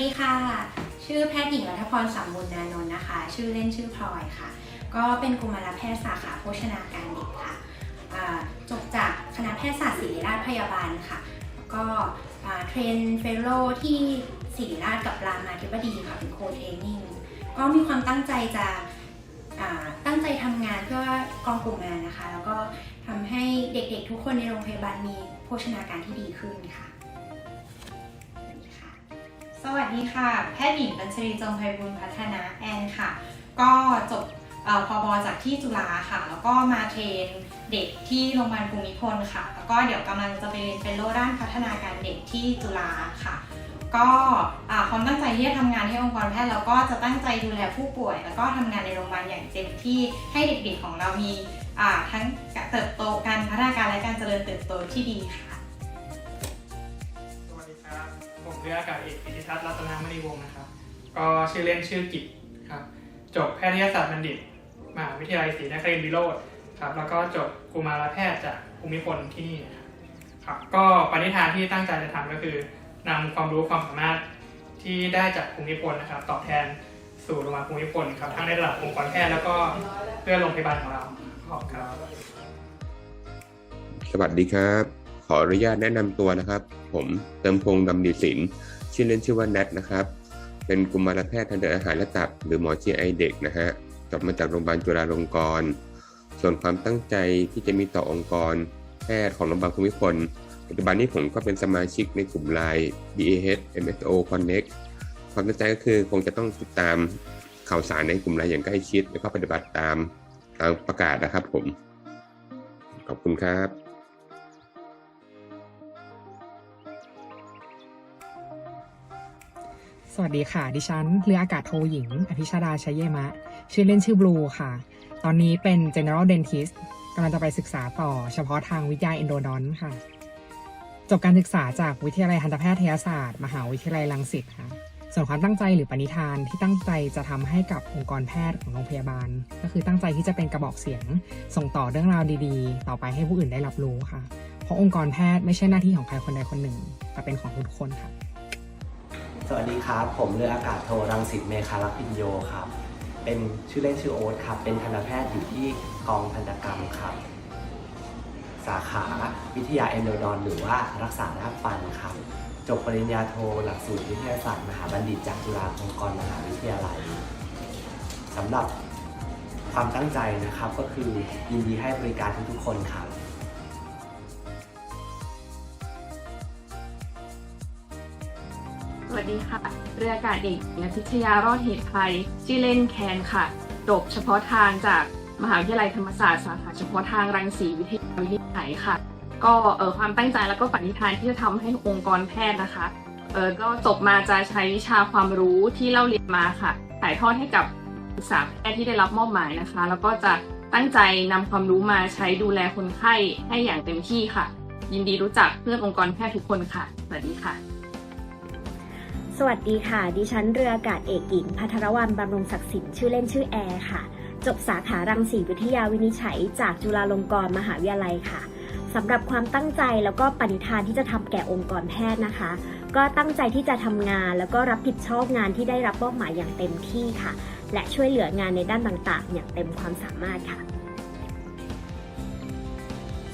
ดีค่ะ ชื่อแพทย์หญิงรัฐพรสามบุญนานนท์นะคะ ชื่อเล่นชื่อพลอยค่ะ ก็เป็นกุมารแพทย์สาขาโภชนาการเด็กค่ะจบจากคณะแพทยศาสตร์ศิริราชพยาบาลค่ะ แล้วก็เทรนเฟลโลที่ศิริราชกับรามาธิบดีค่ะเป็นโคเทรนนิ่ง ก็มีความตั้งใจจะตั้งใจทำงานเพื่อกองกลุ่มงานนะคะ แล้วก็ทำให้เด็กๆทุกคนในโรงพยาบาลมีโภชนาการที่ดีขึ้นค่ะ สวัสดีค่ะ แพทย์หญิงปัญชรีจงไพบุญพัฒนาแอนค่ะ ก็จบอ่อพบจากที่จุฬาค่ะ แล้วก็มาเทรนเด็กที่โรงพยาบาลภูมิพลค่ะ แล้วก็เดี๋ยวกำลังจะไปเรียนเป็นโลด้านพัฒนาการเด็กที่จุฬาค่ะ ก็ความตั้งใจที่จะทำงานให้องค์กรแพทย์แล้วก็จะตั้งใจดูแลผู้ป่วย แล้วก็ทำงานในโรงพยาบาลอย่างเต็มที่ให้เด็กๆของเรามีทั้งเติบโตการพัฒนาการและการเจริญเติบโตที่ดีค่ะ เรืออากาศเอกอิทิทัศน์รัตนมณีวงศ์นะครับ ก็ชื่อเล่นชื่อกิจครับจบแพทยศาสตร์บัณฑิตมหาวิทยาลัยศรีนครินทร์วิโรธครับแล้วก็จบกุมารแพทย์จากภูมิพลที่นี่นะครับครับก็ปณิธานที่ตั้งใจจะทำก็คือนำความรู้ความสามารถที่ได้จากภูมิพลนะครับ ตอบแทนสู่โรงพยาบาลภูมิพลครับทั้งในระดับองค์กรแพทย์แล้วก็เพื่อโรงพยาบาลของเราขอบครับ สวัสดีครับ ออนุญาตแนะนำตัวนะครับ ผมเติมพงดำดิศิลชื่อเล่นชื่อว่าแนทนะครับ เป็นกุมารแพทย์ทางเดินอาหารและตับ หรือหมอ GI เด็กนะฮะจบมาจากโรงพยาบาลจุฬาลงกรณ์ส่วนความตั้งใจที่จะมีต่อองค์กร แพทย์ของโรงพยาบาลภูมิพลปัจจุบันนี้ผมก็เป็นสมาชิกในกลุ่มไลน์ BAH MSO Connect ความตั้งใจก็คือคงจะต้องติดตามข่าวสารในกลุ่มไลน์อย่างใกล้ชิด แล้วก็ปฏิบัติตามตามประกาศนะครับผม ขอบคุณครับ วัสดีค่ะ ดิฉันเรืออากาศโทหญิง อภิชาดาชัยเยมะ ชื่อเล่นชื่อบลูค่ะ ตอนนี้เป็น general dentist กำลังจะไปศึกษาต่อเฉพาะทางวิทยาเอนโดดอนค่ะ จบการศึกษาจากวิทยาลัยทันตแพทยศาสตร์ มหาวิทยาลัยรังสิตค่ะ ส่วนความตั้งใจหรือปณิธานที่ตั้งใจจะทำให้กับองค์กรแพทย์ของโรงพยาบาล ก็คือตั้งใจที่จะเป็นกระบอกเสียง ส่งต่อเรื่องราวดีๆ ต่อไปให้ผู้อื่นได้รับรู้ค่ะ เพราะองค์กรแพทย์ไม่ใช่หน้าที่ของใครคนใดคนหนึ่ง แต่เป็นของทุกคนค่ะ สวัสดีครับ ผมเรืออากาศโทรังสิตเมฆาลักพินโยครับ เป็นชื่อเล่นชื่อโอ๊ตครับ เป็นทันตแพทย์อยู่ที่กองทันตกรรมครับ สาขาวิทยาเอนโดดอนหรือว่ารักษาด้านฟันครับ จบปริญญาโทหลักสูตรวิทยาศาสตร์มหาบัณฑิตจากจุฬาลงกรณ์มหาวิทยาลัยสำหรับความตั้งใจนะครับก็คือยินดีให้บริการทุกๆคนครับ ดีค่ะ เรืออากาศเอกนพิชยารอดเหตุภัยชื่อเล่นแคนค่ะจบเฉพาะทางจากมหาวิทยาลัยธรรมศาสตร์สาขาเฉพาะทางรังสีวิทยาวิทยาค่ะ ก็เออความตั้งใจแล้วก็ปณิธานที่จะทำให้องค์กรแพทย์นะคะเออก็จบมาจะใช้วิชาความรู้ที่เราเรียนมาค่ะถ่ายทอดให้กับศึกษาแพทย์ที่ได้รับมอบหมายนะคะ แล้วก็จะตั้งใจนำความรู้มาใช้ดูแลคนไข้ให้อย่างเต็มที่ค่ะ ยินดีรู้จักเพื่อนองค์กรแพทย์ทุกคนค่ะ สวัสดีค่ะ สวัสดีค่ะ ดิฉันเรืออากาศเอกหญิงพัทรวรรณบำรุงศักดิ์สินชื่อเล่นชื่อแอร์ค่ะ จบสาขารังสีวิทยาวินิจฉัย จากจุฬาลงกรณ์มหาวิทยาลัยค่ะสำหรับความตั้งใจแล้วก็ปณิธานที่จะทำแก่องค์กรแพทย์นะคะ ก็ตั้งใจที่จะทำงาน แล้วก็รับผิดชอบงานที่ได้รับมอบหมายอย่างเต็มที่ค่ะ และช่วยเหลืองานในด้านต่างๆ อย่างเต็มความสามารถค่ะ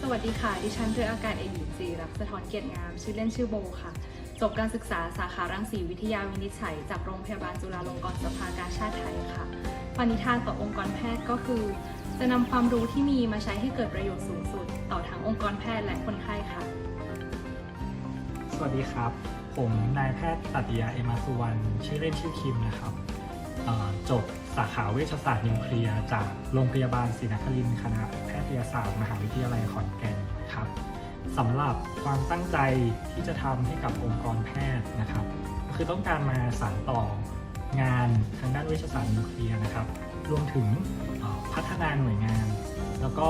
สวัสดีค่ะ ดิฉันเรืออากาศเอกหญิง รีรักสะท้อนเกียรติงาม ชื่อเล่นชื่อโบค่ะ จบการศึกษาสาขารังสีวิทยาวินิจฉัย จากโรงพยาบาลจุฬาลงกรณ์สภากาชาติไทยค่ะปณิธานต่อองค์กรแพทย์ก็คือ จะนำความรู้ที่มีมาใช้ให้เกิดประโยชน์สูงสุด ต่อทั้งองค์กรแพทย์และคนไข้ค่ะ สวัสดีครับ ผมนายแพทย์ตัตยาเอมาสุวรรณชื่อเล่นชื่อคิมนะครับจบสาขาเวชศาสตร์นิวเคลียร์จากโรงพยาบาลศรีนครินทร์คณะแพทยศาสตร์ มหาวิทยาลัยขอนแก่นครับ สำหรับความตั้งใจที่จะทำให้กับองค์กรแพทย์นะครับ ก็คือต้องการมาสานต่องานทางด้านเวชศาสตร์นิวเคลียร์นะครับ รวมถึงพัฒนาหน่วยงาน แล้วก็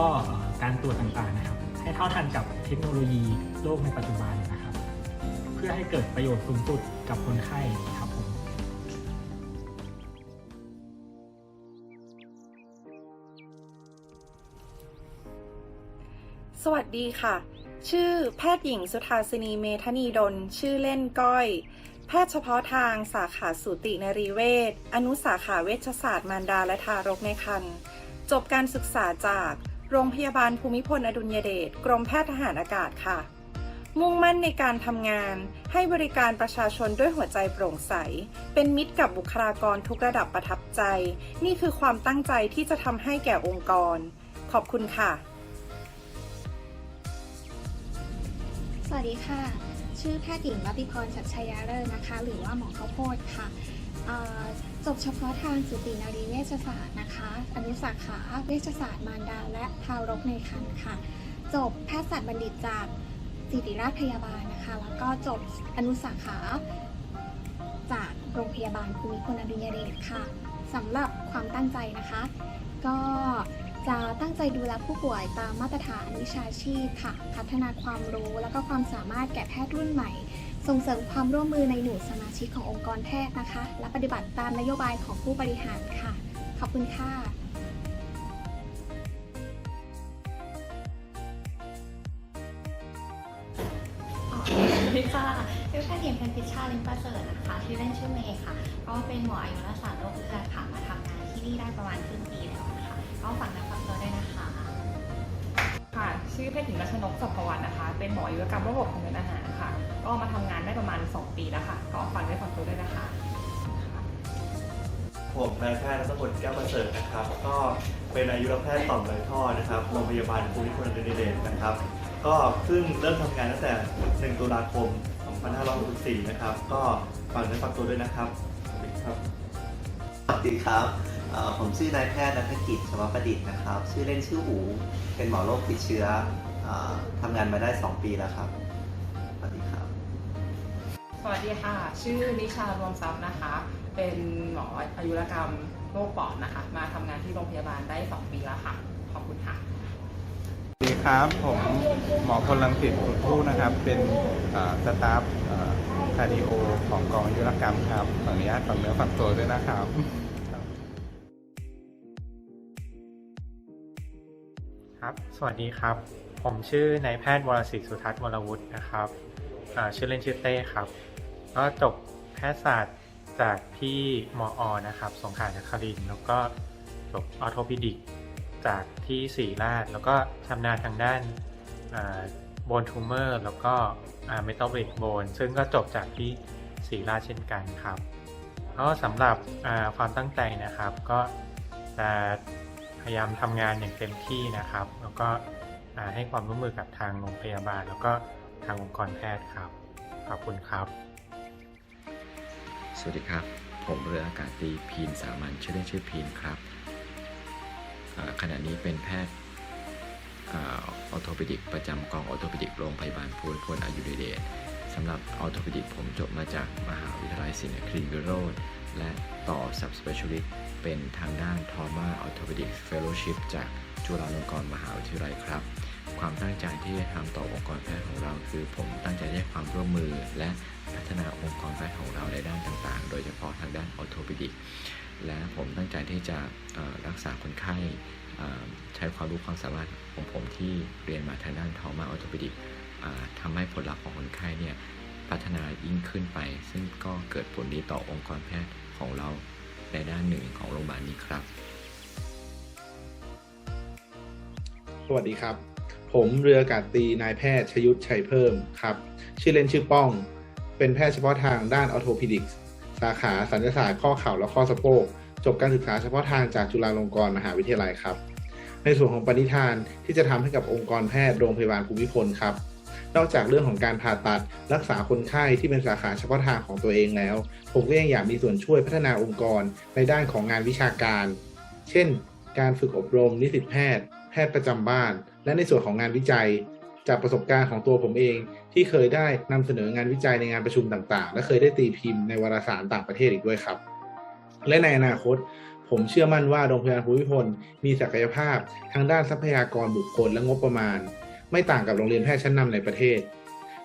การตรวจต่างๆนะครับ ให้เท่าทันกับเทคโนโลยีโลกในปัจจุบันนะครับ เพื่อให้เกิดประโยชน์สูงสุดกับคนไข้ครับผมสวัสดีค่ะ ชื่อแพทย์หญิงสุธาสินีเมธนีดล ชื่อเล่นก้อย แพทย์เฉพาะทางสาขาสูตินรีเวช อนุสาขาเวชศาสตร์มารดาและทารกในครรภ์ จบการศึกษาจากโรงพยาบาลภูมิพลอดุลยเดช กรมแพทย์ทหารอากาศค่ะ มุ่งมั่นในการทำงาน ให้บริการประชาชนด้วยหัวใจโปร่งใส เป็นมิตรกับบุคลากรทุกระดับประทับใจ นี่คือความตั้งใจที่จะทำให้แก่องค์กร ขอบคุณค่ะ สวัสดีค่ะ ชื่อแพทย์หญิงรัติพรชัดชัยาเลิศนะคะ หรือว่าหมอข้าวโพดค่ะจบเฉพาะทางสูตินรีเวชศาสตร์นะคะ อนุสาขาเวชศาสตร์มารดาและทารกในครรภ์ค่ะ จบแพทยศาสตร์บัณฑิตจากศิริราชพยาบาลนะคะ แล้วก็จบอนุสาขาจากโรงพยาบาลภูมิพลอดุลยเดชค่ะสำหรับความตั้งใจนะคะ ก็ จะตั้งใจดูแลผู้ป่วยตามมาตรฐานวิชาชีพค่ะ พัฒนาความรู้และก็ความสามารถแก่แพทย์รุ่นใหม่ ส่งเสริมความร่วมมือในหน่วยสมาชิกขององค์กรแพทย์นะคะ และปฏิบัติตามนโยบายของผู้บริหารค่ะ ขอบคุณค่ะดีค่ะชื่อแพทย์หญิงเพนพิชชาลิมประเสริฐนะคะชื่อเล่นชื่อเมย์ค่ะ ก็เป็นหมออายุรศาสตร์โรคเลือดค่ะ มาทำงานที่นี่ได้ประมาณครึ่งปีแล้วนะคะก็ฝากนักฟัง ชื่อแพทย์หญิงรัชนกสัพพวันนะคะ เป็นหมออายุรกรรมโรคระบบทางเดินอาหารค่ะ ก็มาทำงานได้ประมาณ 2 ปีแล้วค่ะ ก็ฝากด้วยฝากตัวด้วยนะคะผมนายแพทย์รัตพลแก้วประเสริฐนะครับ ก็เป็นอายุรแพทย์ต่อมไรท่อนะครับโรงพยาบาลภูมิพลอดุลยเดชนะครับ ก็เพิ่งเริ่มทำงานตั้งแต่ 1 ตุลาคม 2564 นะครับ ก็ฝากเนื้อฝากตัวด้วยนะครับสวัสดีครับสวัสดีครับเอ่อ ผมชื่อนายแพทย์นัฐกิจชวประดิษฐ์นะครับ ชื่อเล่นชื่ออูเป็นหมอโรคติดเชื้อเออทำงานมาได้ 2 ปีแล้วครับสวัสดีครับ สวัสดีค่ะ ชื่อนิชารวมทรัพย์นะคะ เป็นหมออายุรกรรมโรคปอดนะคะ มาทำงานที่โรงพยาบาลได้ 2 ปีแล้วค่ะ ขอบคุณค่ะสวัสดีครับผมหมอพลลังสิตขุนผู้นะครับ เป็นเอ่อสตาฟเอ่อคาร์ดิโอของกองอายุรกรรมครับขออนุญาตฝังเนื้อฝังตัวด้วยนะครับ ครับ สวัสดีครับ ผมชื่อนายแพทย์วรศิษฐ์สุทัศน์วรวุฒินะครับชื่อเล่นชื่อเต้ครับ ก็จบแพทยศาสตร์จากที่มอนะครับ สงขลานครินแล้วก็จบออโทปิดิกจากที่ศรีราช แล้วก็ชำนาญทางด้านโบนทูเมอร์แล้วก็เมตาบริกโบนซึ่งก็จบจากที่ศรีราชเช่นกันครับก็สำหรับความตั้งใจนะครับก็จะ พยายามทำงานอย่างเต็มที่นะครับ แล้วก็ให้ความร่วมมือกับทางโรงพยาบาล แล้วก็ทางองค์กรแพทย์ครับ ขอบคุณครับ สวัสดีครับ ผมเรืออากาศตรีพีนสามัญชื่อเล่นชื่อพีนครับ ขณะนี้เป็นแพทย์ออโทปิดิกประจำกองออโทปิดิกโรงพยาบาลภูมิพลอายุรเดช สำหรับออโทปิดิกผมจบมาจากมหาวิทยาลัยศิลปครินทร์วิโรธและต่อ subspecialist เป็นทางด้าน Trauma Orthopedic Fellowship จากจุฬาลงกรณ์มหาวิทยาลัยครับ ความตั้งใจที่จะทำต่อองค์กรแพทย์ของเราคือ ผมตั้งใจให้ความร่วมมือ และพัฒนาองค์กรแพทย์ของเราในด้านต่างๆ โดยเฉพาะทางด้านออโทปิดิกและผมตั้งใจที่จะรักษาคนไข้ใช้ความรู้ความสามารถของผมที่เรียนมาทางด้านทอมาออโทปิดิก ทำให้ผลลัพธ์ของคนไข้เนี่ยพัฒนายิ่งขึ้นไป ซึ่งก็เกิดผลดีต่อองค์กรแพทย์ของเราในด้านหนึ่งของโรงพยาบาลนี้ครับ สวัสดีครับ ผมเรืออากาศตีนายแพทย์ชยุทธชัยเพิ่มครับ ชื่อเล่นชื่อป้อง เป็นแพทย์เฉพาะทางด้านออโทพิดิกส์สาขาสัญญาศาสตร์ข้อเข่าและข้อสะโพกจบการศึกษาเฉพาะทางจากจุฬาลงกรณ์มหาวิทยาลัยครับ ในส่วนของปณิธานที่จะทำให้กับองค์กรแพทย์โรงพยาบาลภูมิพลครับ นอกจากเรื่องของการผ่าตัดรักษาคนไข้ที่เป็นสาขาเฉพาะทางของตัวเองแล้ว ผมก็ยังอยากมีส่วนช่วยพัฒนาองค์กรในด้านของงานวิชาการ เช่น การฝึกอบรม นิสิตแพทย์ แพทย์ประจำบ้าน และในส่วนของงานวิจัย จากประสบการณ์ของตัวผมเองที่เคยได้นำเสนองานวิจัยในงานประชุมต่างๆ และเคยได้ตีพิมพ์ในวารสารต่างประเทศอีกด้วยครับ และในอนาคตผมเชื่อมั่นว่าโรงพยาบาลภูมิพลมีศักยภาพทางด้านทรัพยากรบุคคลและงบประมาณ ไม่ต่างกับโรงเรียนแพทย์ชั้นนำในประเทศ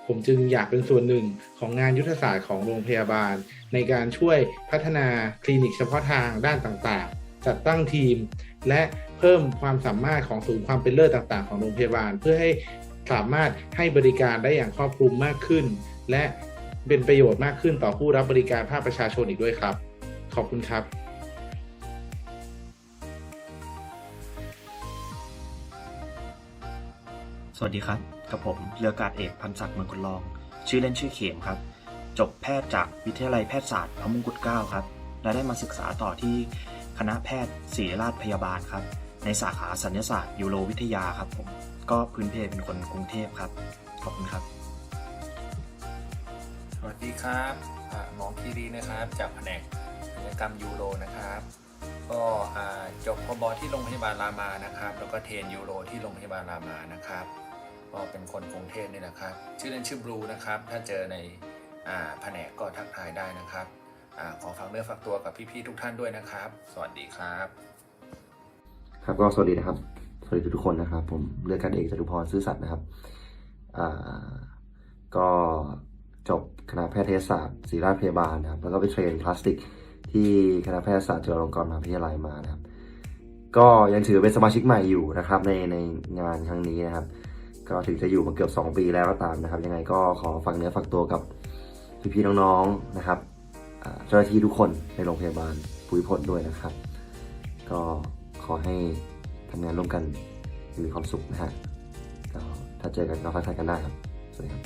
ผมจึงอยากเป็นส่วนหนึ่งของงานยุทธศาสตร์ของโรงพยาบาล ในการช่วยพัฒนาคลินิกเฉพาะทางด้านต่างๆ จัดตั้งทีม และเพิ่มความสามารถของศูนย์ความเป็นเลิศต่างๆ ของโรงพยาบาล เพื่อให้สามารถให้บริการได้อย่างครอบคลุมมากขึ้น และเป็นประโยชน์มากขึ้นต่อผู้รับบริการภาคประชาชนอีกด้วยครับ ขอบคุณครับ สวัสดีครับ กับผมเรือกาศเอกพันศักดิ์เมืองกุลอง ชื่อเล่นชื่อเขมครับ จบแพทย์จากวิทยาลัยแพทยศาสตร์พระมงกุฎเกล้าครับ และได้มาศึกษาต่อที่คณะแพทย์ศิริราชพยาบาลครับ ในสาขาสัญญศาสตร์ยูโรวิทยาครับผม ก็พื้นเพเป็นคนกรุงเทพครับ ขอบคุณครับ สวัสดีครับหมอคีรีนะครับ จากแผนกศัลยกรรมยูโรนะครับ ก็จบพบที่โรงพยาบาลรามานะครับ แล้วก็เทรนยูโรที่โรงพยาบาลรามานะครับ ก็เป็นคนกรุงเทพนี่นะครับ ชื่อเล่นชื่อบลูนะครับ ถ้าเจอในอ่าแผนกก็ทักทายได้นะครับอาขอฝากเนื้อฝากตัวกับพี่ๆทุกท่านด้วยนะครับ สวัสดีครับ ครับก็สวัสดีนะครับ สวัสดีทุกคนนะครับ ผมเลือกการเอกจตุพรซื่อสัตย์นะครับอ่าก็จบคณะแพทยศาสตร์ศิริราชพยาบาลนะครับ แล้วก็ไปเทรนพลาสติก ที่คณะแพทยศาสตร์จุฬาลงกรณ์มหาวิทยาลัยมานะครับ ก็ยังถือเป็นสมาชิกใหม่อยู่นะครับ ในในงานครั้งนี้นะครับ ก็ถึงจะอยู่มาเกือบ 2 ปีแล้วก็ตามนะครับ ยังไงก็ขอฝากเนื้อฝากตัวกับพี่ๆน้องๆนะครับเจ้าหน้าที่ทุกคนในโรงพยาบาลภูมิพลด้วยนะครับ ก็ขอให้ทำงานร่วมกันมีความสุขนะฮะก็ถ้าเจอกันก็ทักทายกันได้ครับ สวัสดีครับ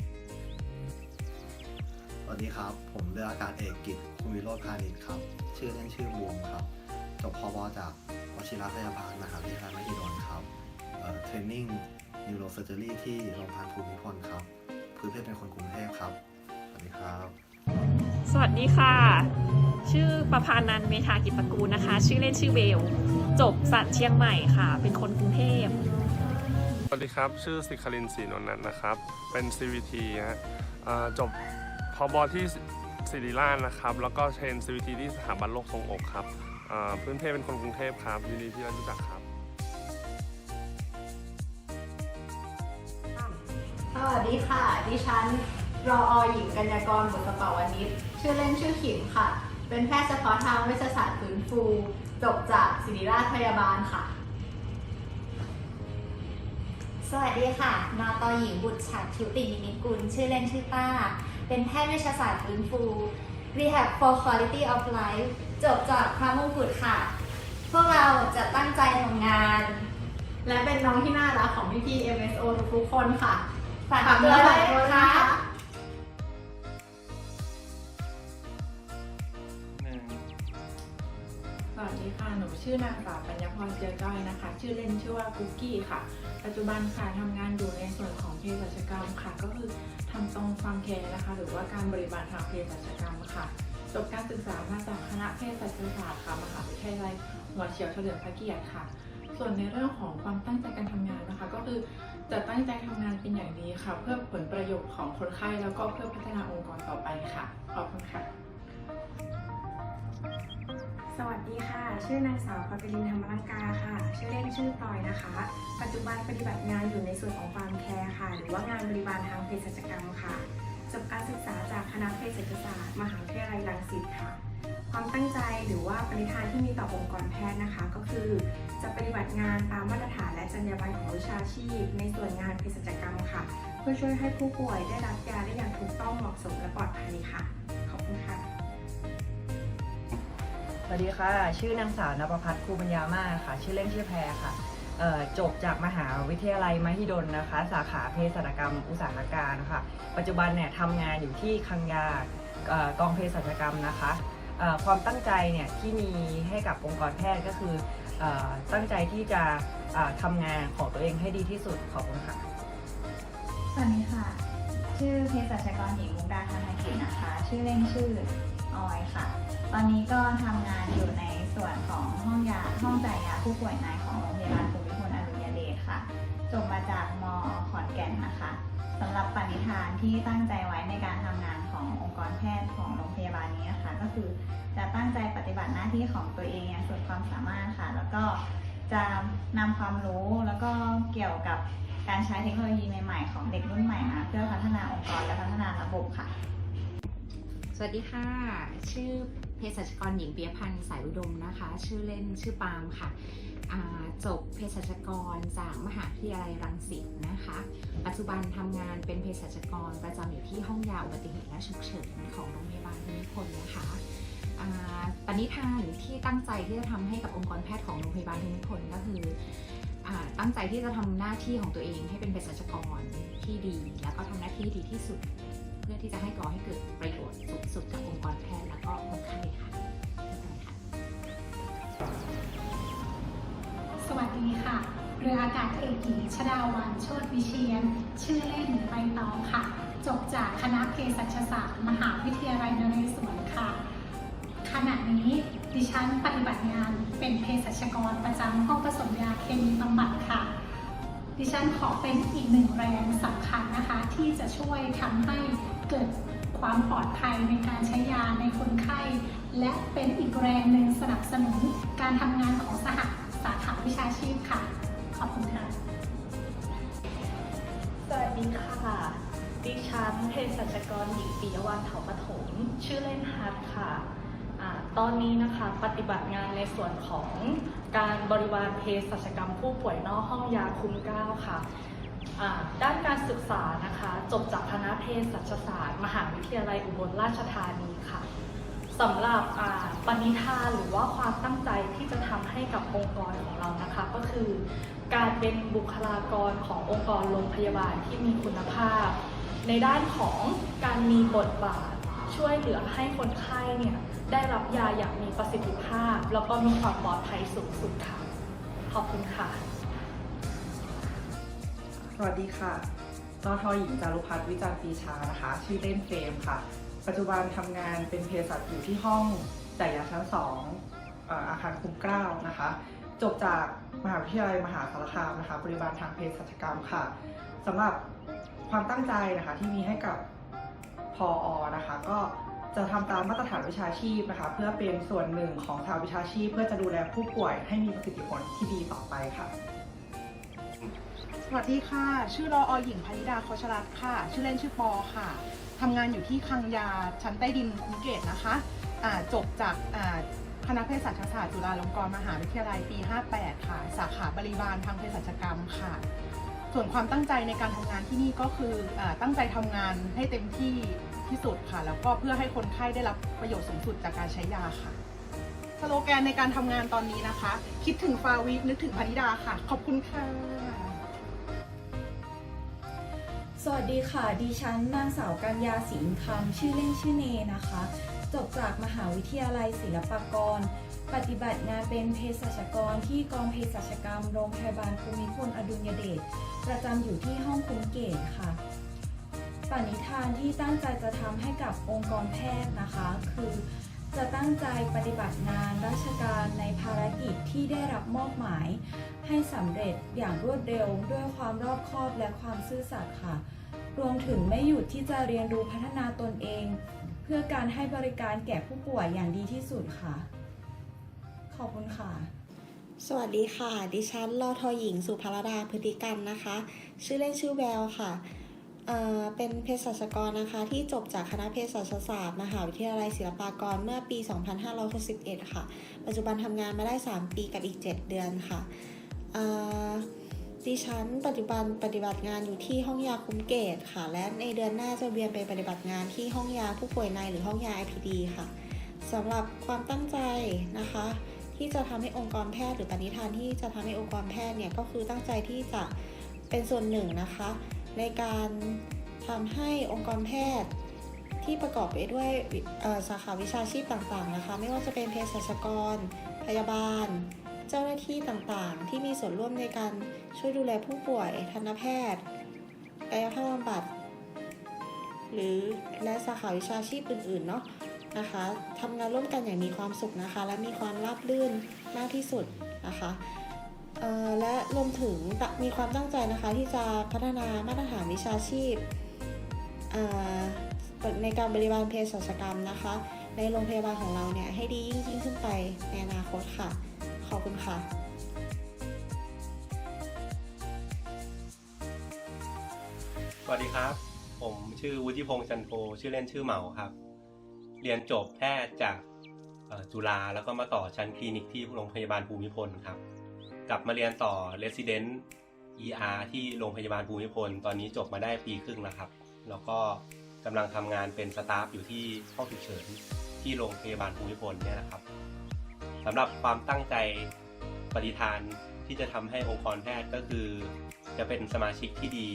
สวัสดีครับ ผมเรืออากาศเอกกิจคุณวิโรธพาณิชย์ครับ ชื่อเล่นชื่อบูมครับ จบพบจากวชิรพยาบาลมหาวิทยาลัยมหิดลครับเทรนนิ่ง นิวโรเซอร์เจอรี่ที่โรงพยาบาลภูมิพลครับพื้นเพเป็นคนกรุงเทพครับ สวัสดีครับ สวัสดีค่ะ ชื่อประพานันท์เมธากิจตระกูลนะคะ ชื่อเล่นชื่อเบล จบสัตว์เชียงใหม่ค่ะ เป็นคนกรุงเทพ สวัสดีครับ ชื่อสิคลินศรีนนท์นันท์นะครับ เป็น CVT ฮะเอ่อจบพบที่ศิริราชนะครับ แล้วก็เทรน CVT ที่สถาบันโลกทรงอกครับเอ่อพื้นเพเป็นคนกรุงเทพครับยินดีที่ได้รู้จักครับ สวัสดีค่ะ ดิฉันรออหญิงกัญญากรบุตรเป่าวนิชชื่อเล่นชื่อขิมค่ะ เป็นแพทย์เฉพาะทางเวชศาสตร์ฟื้นฟู จบจากศิริราชพยาบาลค่ะ สวัสดีค่ะ นอตอหญิงบุตรฉัตรชุตินิมิตกุล ชื่อเล่นชื่อป้า เป็นแพทย์เวชศาสตร์ฟื้นฟู Rehab for Quality of Life จบจากพระมงกุฎค่ะ พวกเราจะตั้งใจทำงาน และเป็นน้องที่น่ารักของพี่ๆ MSO ทุกๆคนค่ะ ฝากฝากตัวเนื้อด้วยนะนะคะสวัสดีค่ะ หนูชื่อนางสาวปัญญาพรเจือจ้อยนะคะ ชื่อเล่นชื่อว่ากุ๊กกี้ค่ะ ปัจจุบันค่ะทำงานอยู่ในส่วนของเภสัชกรรมค่ะ ก็คือทำตรงฟาร์มแคร์นะคะ หรือว่าการบริบาลทางเภสัชกรรมค่ะ จบการศึกษามาจากคณะเภสัชศาสตร์ค่ะ มหาวิทยาลัยหัวเฉียวเฉลิมพระเกียรติค่ะ ส่วนในเรื่องของความตั้งใจการทำงานนะคะ ก็คือ จะตั้งใจทำงานเป็นอย่างดีค่ะ เพื่อผลประโยชน์ของคนไข้แล้วก็เพื่อพัฒนาองค์กรต่อไปค่ะ ขอบคุณค่ะ สวัสดีค่ะ ชื่อนางสาวพรปรินธรรมรังกาค่ะ ชื่อเล่นชื่อพลอยนะคะ ปัจจุบันปฏิบัติงานอยู่ในส่วนของฟาร์มแคร์ค่ะ หรือว่างานบริบาลทางเภสัชกรรมค่ะ จบการศึกษาจากคณะเภสัชศาสตร์ มหาวิทยาลัยรังสิตค่ะ ความตั้งใจหรือว่าปณิธานที่มีต่อองค์กรแพทย์นะคะ ก็คือจะปฏิบัติงานตามมาตรฐานและจรรยาบรรณของวิชาชีพ ในส่วนงานเภสัชกรรมค่ะ เพื่อช่วยให้ผู้ป่วยได้รับยาได้อย่างถูกต้องเหมาะสมและปลอดภัยค่ะ ขอบคุณค่ะสวัสดีค่ะ ชื่อนางสาวนภพัฒน์ครูปัญญามาค่ะ ชื่อเล่นชื่อแพรค่ะจบจากมหาวิทยาลัยมหิดลนะคะ สาขาเภสัชกรรมอุตสาหการค่ะ ปัจจุบันเนี่ยทำงานอยู่ที่คังยากองเภสัชกรรมนะคะ ความตั้งใจเนี่ยที่มีให้กับองค์กรแพทย์ก็คือออตั้งใจที่จะทำงานของตัวเองให้ดีที่สุดขอบคุณค่ะ สวัสดีค่ะ ชื่อเภสัชกรหญิงมุกดาธนกิจนะคะ ชื่อเล่นชื่อออยค่ะ ตอนนี้ก็ทำงานอยู่ในส่วนของห้องยาห้องจ่ายยาผู้ป่วยในของโรงพยาบาลภูมิพลอดุลยเดชค่ะ จบมาจากมขอนแก่นนะคะสำหรับปณิธานที่ตั้งใจไว้ในการทำงาน รแพทย์ของโรงพยาบาลนี้นะคะก็คือจะตั้งใจปฏิบัติหน้าที่ของตัวเองอย่างสุดความสามารถค่ะ แล้วก็จะนำความรู้แล้วก็เกี่ยวกับการใช้เทคโนโลยีใหม่ๆ ของเด็กรุ่นใหม่มาเพื่อพัฒนาองค์กรและพัฒนาระบบค่ะ สวัสดีค่ะ ชื่อเภสัชกรหญิงเปียพันธ์สายอุดมนะคะ ชื่อเล่นชื่อปาล์มค่ะ จบเภสัชกรจากมหาวิทยาลัยรังสิตนะคะ ปัจจุบันทำงานเป็นเภสัชกรประจำอยู่ที่ห้องยาอุบัติเหตุและฉุกเฉินของโรงพยาบาลภูมิพลนะคะอ่าปณิธานที่ตั้งใจที่จะทำให้กับองค์กรแพทย์ของโรงพยาบาลภูมิพลก็คืออตั้งใจที่จะทำหน้าที่ของตัวเองให้เป็นเภสัชกรที่ดี แล้วก็ทำหน้าที่ดีที่สุด เพื่อที่จะให้ก่อให้เกิดประโยชน์สูงสุด สวัสดีค่ะ เรืออากาศเอกหญิงชดาวันโชติวิเชียน ชื่อเล่นใบตองค่ะ จบจากคณะเภสัชศาสตร์มหาวิทยาลัยนเรศวรค่ะ ขณะนี้ดิฉันปฏิบัติงานเป็นเภสัชกรประจำห้องผสมยาเคมีบำบัดค่ะ ดิฉันขอเป็นอีกหนึ่งแรงสำคัญนะคะ ที่จะช่วยทำให้เกิดความปลอดภัยในการใช้ยาในคนไข้ และเป็นอีกแรงหนึ่งสนับสนุนการทำงานของสห สาขาวิชาชีพค่ะ ขอบคุณค่ะ สวัสดีค่ะ ดิฉันเภสัชกรหญิงปิยวันเถาปฐมชื่อเล่นฮัทค่ะอาตอนนี้นะคะปฏิบัติงานในส่วนของการบริวารเภสัชกรรมผู้ป่วยนอกห้องยาคุ้มเก้าค่ะด้านการศึกษานะคะ จบจากคณะเภสัชศาสตร์ มหาวิทยาลัยอุบลราชธานีค่ะ สำหรับปณิธานหรือว่าความตั้งใจที่จะทำให้กับองค์กรของเรานะคะ ก็คือการเป็นบุคลากรขององค์กรโรงพยาบาลที่มีคุณภาพ ในด้านของการมีบทบาทช่วยเหลือให้คนไข้เนี่ยได้รับยาอย่างมีประสิทธิภาพ แล้วก็มีความปลอดภัยสูงสุดค่ะ ขอบคุณค่ะ สวัสดีค่ะนทหญิงจารุพัฒน์วิจารณ์ปีชานะคะ ชื่อเล่นเฟรมค่ะ ปัจจุบันทำงานเป็นเภสัชอยู่ที่ห้องจ่ายยาชั้นสองอาคารคุ้มเกล้านะคะ จบจากมหาวิทยาลัยมหาสารคามนะคะบริบาลทางเภสัชกรรมค่ะสำหรับความตั้งใจนะคะที่มีให้กับพออนะคะ ก็จะทำตามมาตรฐานวิชาชีพนะคะ เพื่อเป็นส่วนหนึ่งของสาวิชาชีพ เพื่อจะดูแลผู้ป่วยให้มีประสิทธิผลที่ดีต่อไปค่ะสวัสดีค่ะ ชื่อรออหญิงพนิดาโคชรัตน์ค่ะ ชื่อเล่นชื่อปอค่ะ ทำงานอยู่ที่คลังยาชั้นใต้ดินคุ้มเกตนะคะอ่าจบจากคณะเภสัชศาสตร์จุฬาลงกรณ์มหาวิทยาลัยปี 58 ค่ะ สาขาบริบาลทางเภสัชกรรมค่ะ ส่วนความตั้งใจในการทำงานที่นี่ก็คืออตั้งใจทำงานให้เต็มที่ที่สุดค่ะ แล้วก็เพื่อให้คนไข้ได้รับประโยชน์สูงสุดจากการใช้ยาค่ะสโลแกนในการทำงานตอนนี้นะคะ คิดถึงฟาวินึกถึงพนิดาค่ะ ขอบคุณค่ะ สวัสดีค่ะ ดิฉันนางสาวกัญญาศรีอินคำชื่อเล่นชื่อเนนะคะ จบจากมหาวิทยาลัยศิลปากร ปฏิบัติงานเป็นเภสัชกรที่กองเภสัชกรรมโรงพยาบาลภูมิพลอดุลยเดช ประจำอยู่ที่ห้องคุ้มเกตค่ะปณิธานที่ตั้งใจจะทำให้กับองค์กรแพทย์นะคะ คือจะตั้งใจปฏิบัติงานราชการในภารกิจที่ได้รับมอบหมาย ให้สำเร็จอย่างรวดเร็วด้วยความรอบคอบและความซื่อสัตย์ค่ะ รวมถึงไม่หยุดที่จะเรียนรู้พัฒนาตนเอง เพื่อการให้บริการแก่ผู้ป่วยอย่างดีที่สุดค่ะ ขอบคุณค่ะ สวัสดีค่ะ ดิฉันลอทอหญิงสุภารดาพฤติกันนะคะ ชื่อเล่นชื่อแววค่ะเป็นเภสัชกรนะคะที่จบจากคณะเภสัชศาสตร์ มหาวิทยาลัยศิลปากรเมื่อปี 2561 ค่ะ ปัจจุบันทำงานมาได้ 3 ปีกับอีก 7 เดือนค่ะ ดิฉันปัจจุบันปฏิบัติงานอยู่ที่ห้องยาคุ้มเกตค่ะ และในเดือนหน้าจะเวียนไปปฏิบัติงานที่ห้องยาผู้ป่วยในหรือห้องยา IPD ค่ะสำหรับความตั้งใจนะคะ ที่จะทำให้องค์กรแพทย์หรือปณิธานที่จะทำให้องค์กรแพทย์เนี่ยก็คือตั้งใจที่จะเป็นส่วนหนึ่งนะคะ ในการทำให้องค์กรแพทย์ที่ประกอบไปด้วยสาขาวิชาชีพต่างๆนะคะ ไม่ว่าจะเป็นเภสัชกร พยาบาล เจ้าหน้าที่ต่างๆ ที่มีส่วนร่วมในการช่วยดูแลผู้ป่วยทันตแพทย์กายภาพบำบัดหรือและสาขาวิชาชีพอื่นๆเนาะนะคะทำงานร่วมกันอย่างมีความสุขนะคะ และมีความราบรื่นมากที่สุดนะคะและรวมถึงมีความตั้งใจนะคะที่จะพัฒนามาตรฐานวิชาชีพในการบริบาลเภสัชกรรมนะคะ ในโรงพยาบาลของเราเนี่ยให้ดียิ่งขึ้นไปในอนาคตค่ะ ขอบคุณค่ะสวัสดีครับ ผมชื่อวุฒิพงษ์จันโทชื่อเล่นชื่อเหมาครับ เรียนจบแพทย์จากจุฬาแล้วก็มาต่อชั้นคลินิกที่โรงพยาบาลภูมิพลครับ กลับมาเรียนต่อ Resident ER ที่โรงพยาบาลภูมิพล ตอนนี้จบมาได้ปีครึ่งแล้วครับ แล้วก็กำลังทำงานเป็นสตาฟอยู่ที่ห้องฉุกเฉินที่โรงพยาบาลภูมิพลเนี่ยนะครับ สำหรับความตั้งใจปฏิฐานที่จะทำให้องค์กรแพทย์ก็คือ จะเป็นสมาชิกที่ดี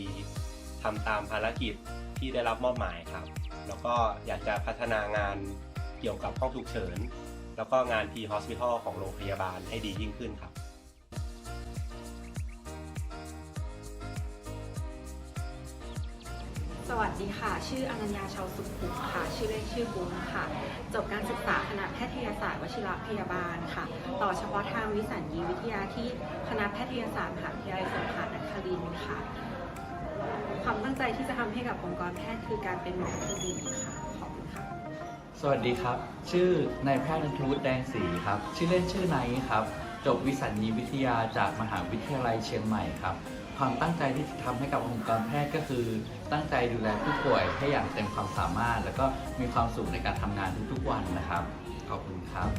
ทำตามภารกิจที่ได้รับมอบหมายครับ แล้วก็อยากจะพัฒนางานเกี่ยวกับห้องฉุกเฉิน แล้วก็งานทีฮอสพิทอลของโรงพยาบาลให้ดียิ่งขึ้นครับ สวัสดีค่ะ ชื่ออนัญญาชาวสุขุมค่ะ ชื่อเล่นชื่อบุ้งค่ะ จบการศึกษาคณะแพทยศาสตร์วชิรพยาบาลค่ะ ต่อเฉพาะทางวิสัญญีวิทยาที่คณะแพทยศาสตร์มหาวิทยาลัยสงขลานครินทร์ค่ะ ความตั้งใจที่จะทำให้กับองค์กรแพทย์คือการเป็นหมอที่ดีค่ะ ขอบคุณค่ะ สวัสดีครับ ชื่อนายแพทย์นันทวุฒิแดงศรีครับ ชื่อเล่นชื่อไนท์ครับ จบวิสัญญีวิทยาจากมหาวิทยาลัยเชียงใหม่ครับ ความตั้งใจที่จะทำให้กับองค์กรแพทย์ก็คือตั้งใจดูแลผู้ป่วยให้อย่างเต็มความสามารถ แล้วก็มีความสุขในการทำงานทุกๆวันนะครับ ขอบคุณครับ